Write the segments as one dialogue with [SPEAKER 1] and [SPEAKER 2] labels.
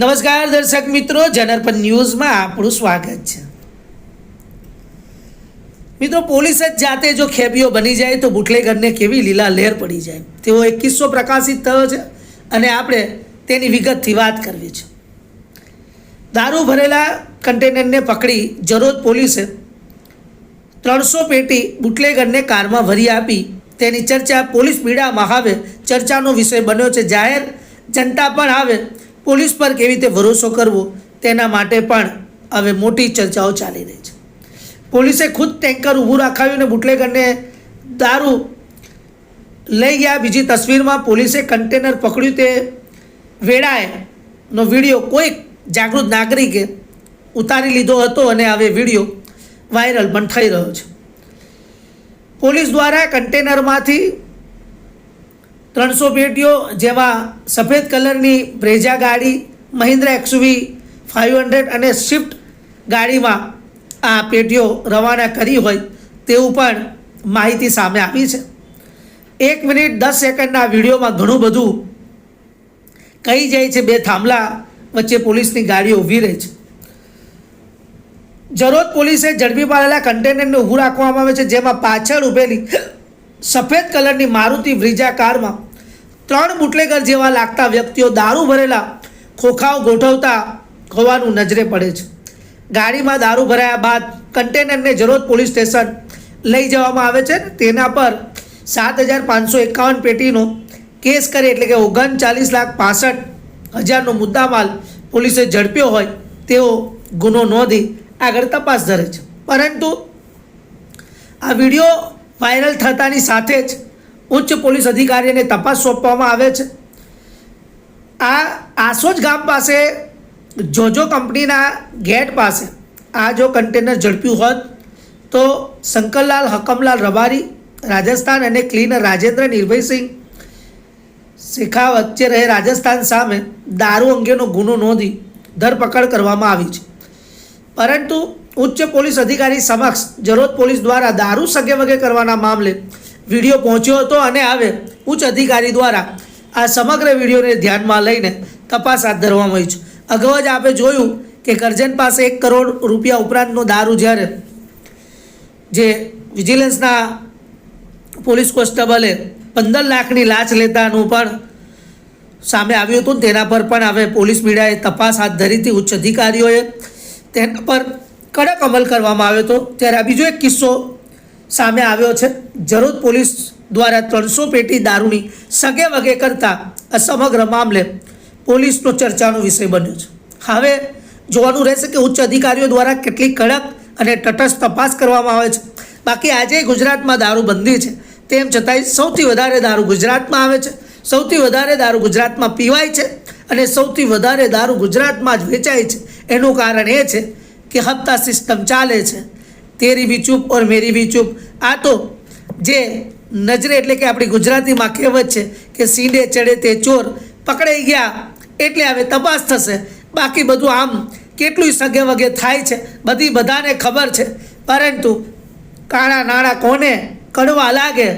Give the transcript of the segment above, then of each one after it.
[SPEAKER 1] નમસ્કાર દર્શક મિત્રો જનરપન ન્યૂઝમાં આપણું સ્વાગત છે. મિત્રો, પોલીસ જ જાતે જો ખેબીઓ બની જાય તો બુટલેગરને કેવી લીલા લહેર પડી જાય. તેવો એક કિસ્સો પ્રકાશિત થયો છે અને આપણે તેની વિગતથી વાત કરવી છે. દારૂ ભરેલા કન્ટેનરને પકડી જરોદ પોલીસે ત્રણસો પેટી બુટલેગરને કારમાં ભરી આપી. તેની ચર્ચા પોલીસ પીડામાં આવે. ચર્ચાનો વિષય બન્યો છે જાહેર. જનતા પણ આવે. પોલીસ પર કેવી રીતે ભરોસો કરવો તેના માટે પણ હવે મોટી ચર્ચાઓ ચાલી રહી છે. પોલીસે ખુદ ટેન્કર ઊભું રાખાવ્યું અને બુટલેગરને દારૂ લઈ ગયા. બીજી તસવીરમાં પોલીસે કન્ટેનર પકડ્યું તે વેળાએનો વીડિયો કોઈક જાગૃત નાગરિકે ઉતારી લીધો હતો અને હવે વીડિયો વાયરલ પણ થઈ રહ્યો છે. પોલીસ દ્વારા કન્ટેનરમાંથી ત્રણસો પેટીઓ જેમાં સફેદ કલરની બ્રેઝા ગાડી, મહિન્દ્રા એક્સયુવી ફાઇવ હંડ્રેડ અને સ્વિફ્ટ ગાડીમાં આ પેટીઓ રવાના કરી હોય તેવું પણ માહિતી સામે આવી છે. એક મિનિટ દસ સેકન્ડના વિડીયોમાં ઘણું બધું કહી જાય છે, બે થાંભલા વચ્ચે પોલીસની ગાડીઓ ઊભી રહી છે. જરોદ પોલીસે ઝડપી પાડેલા કન્ટેનરને ઊભું રાખવામાં આવે છે, જેમાં પાછળ ઊભેલી સફેદ કલરની મારુતિ બ્રિજા કારમાં ત્રણ બુટલેગર જેવા લાગતા વ્યક્તિઓ દારૂ ભરેલા ખોખાઓ ગોઠવતા હોવાનું નજરે પડે છે. ગાડીમાં દારૂ ભરાયા બાદ કન્ટેનરને જરોદ પોલીસ સ્ટેશન લઈ જવામાં આવે છે તેના પર સાત હજાર પાંચસો એકાવન પેટીનો કેસ કરી એટલે કે ઓગણચાલીસ લાખ પાસઠ હજારનો મુદ્દામાલ પોલીસે ઝડપ્યો હોય તેવો ગુનો નોંધી આગળ તપાસ ધરે છે. પરંતુ આ વીડિયો વાયરલ થતાની સાથે જ ઉચ્ચ પોલીસ અધિકારીને તપાસ સોંપવામાં આવે છે. આ આસોજ ગામ પાસે, જોજો કંપનીના ગેટ પાસે, આ જો કન્ટેનર ઝડપ્યું હોત, તો શંકરલાલ, હકમલાલ રબારી, રાજસ્થાન અને ક્લીનર રાજેન્દ્ર નિર્ભયસિંહ શેખા વચ્ચે રહે રાજસ્થાન સામે દારૂ અંગેનો ગુનો નોંધી ધરપકડ કરવામાં આવી છે. પરંતુ ઉચ્ચ પોલીસ અધિકારી સમક્ષ જરોદ પોલીસ દ્વારા દારૂ સગે વગે કરવાના મામલે વીડિયો પહોંચ્યો હતો અને હવે ઉચ્ચ અધિકારી દ્વારા આ સમગ્ર વિડીયોને ધ્યાનમાં લઈને તપાસ હાથ ધરવામાં આવી છે. અગાઉ જ આપણે જોયું કે કરજણ પાસે એક કરોડ રૂપિયા ઉપરાંતનો દારૂ જ્યારે જે વિજિલન્સના પોલીસ કોન્સ્ટેબલે પંદર લાખની લાંચ લેતાનું પણ સામે આવ્યું હતું, તેના પર પણ હવે પોલીસ મીડિયાએ તપાસ હાથ ધરી હતી. ઉચ્ચ અધિકારીઓએ તેના પર કડક અમલ કરવામાં આવ્યો હતો, ત્યારે આ બીજો એક કિસ્સો સામે આવ્યો છે. જરોદ પોલીસ દ્વારા ત્રણસો પેટી દારૂની સગે વગે કરતા આ સમગ્ર મામલે પોલીસનો ચર્ચાનો વિષય બન્યો છે. હવે જોવાનું રહેશે કે ઉચ્ચ અધિકારીઓ દ્વારા કેટલી કડક અને તટસ્થ તપાસ કરવામાં આવે છે. બાકી આજે ગુજરાતમાં દારૂબંધી છે. તેમ છતાંય સૌથી વધારે દારૂ ગુજરાતમાં આવે છે. સૌથી વધારે દારૂ ગુજરાતમાં પીવાય છે અને સૌથી વધારે દારૂ ગુજરાતમાં જ વેચાય છે. એનું કારણ એ છે કે હપ્તા સિસ્ટમ ચાલે છે. તેરી બી ચૂપ ઓર મેરી બી ચૂપ. આ તો જે નજરે એટલે કે આપણી ગુજરાતીમાં કહેવત છે કે સીંડે, ચડે તે ચોર પકડાઈ ગયા એટલે હવે તપાસ થશે. બાકી બધું આમ કેટલું સગે વગે થાય છે. બધી બધાને ખબર છે. પરંતુ કાળા નાણાં કોને કડવા લાગે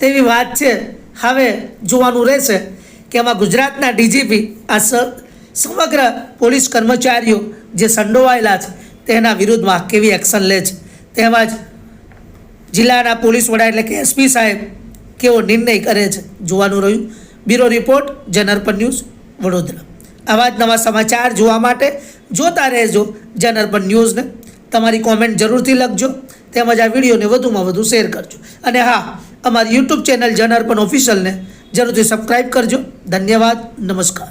[SPEAKER 1] તેવી વાત છે. હવે જોવાનું રહેશે કે આમાં ગુજરાતના ડીજીપી, આ સમગ્ર પોલીસ કર્મચારીઓ જે સંડોવાયેલા છે તેના વિરુદ્ધમાં કેવી એક્શન લે છે? તેમજ જિલ્લાના પોલીસ વડા એટલે કે એસપી સાહેબ કેવો નિર્ણય કરે છે? જોવાનું રહ્યું. બ્યુરો રિપોર્ટ જનરપન ન્યૂઝ, વડોદરા. આવા જ નવા સમાચાર જોવા માટે જોતા રહેજો જનરપન ન્યૂઝને. તમારી કોમેન્ટ જરૂરથી લખજો. તેમજ આ વિડીયોને વધુમાં વધુ શેર કરજો. અને હા, અમારી યુટ્યુબ ચેનલ જનરપન ઓફિશિયલને જરૂરથી સબસ્ક્રાઈબ કરજો. ધન્યવાદ. નમસ્કાર.